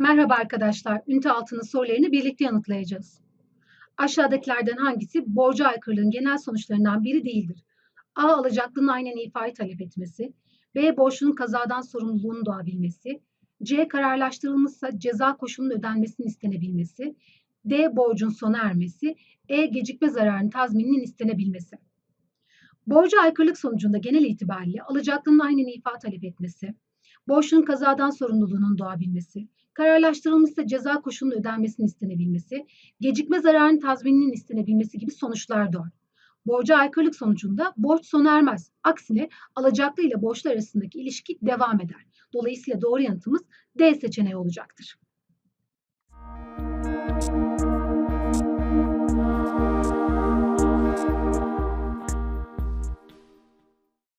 Merhaba arkadaşlar. Ünite altının sorularını birlikte yanıtlayacağız. Aşağıdakilerden hangisi borcu aykırılığın genel sonuçlarından biri değildir? A. Alacaklının aynen ifade talep etmesi. B. Borçlunun kazadan sorumluluğunu doğabilmesi. C. Kararlaştırılmışsa ceza koşulunun ödenmesinin istenebilmesi. D. Borcun sona ermesi. E. Gecikme zararının tazmininin istenebilmesi. Borcu aykırılık sonucunda genel itibariyle alacaklının aynen ifade talep etmesi, borçlunun kazadan sorumluluğunun doğabilmesi, kararlaştırılmışsa ceza koşulunun ödenmesinin istenebilmesi, gecikme zararının tazmininin istenebilmesi gibi sonuçlar doğar. Borca aykırılık sonucunda borç sona ermez. Aksine alacaklı ile borçlu arasındaki ilişki devam eder. Dolayısıyla doğru yanıtımız D seçeneği olacaktır.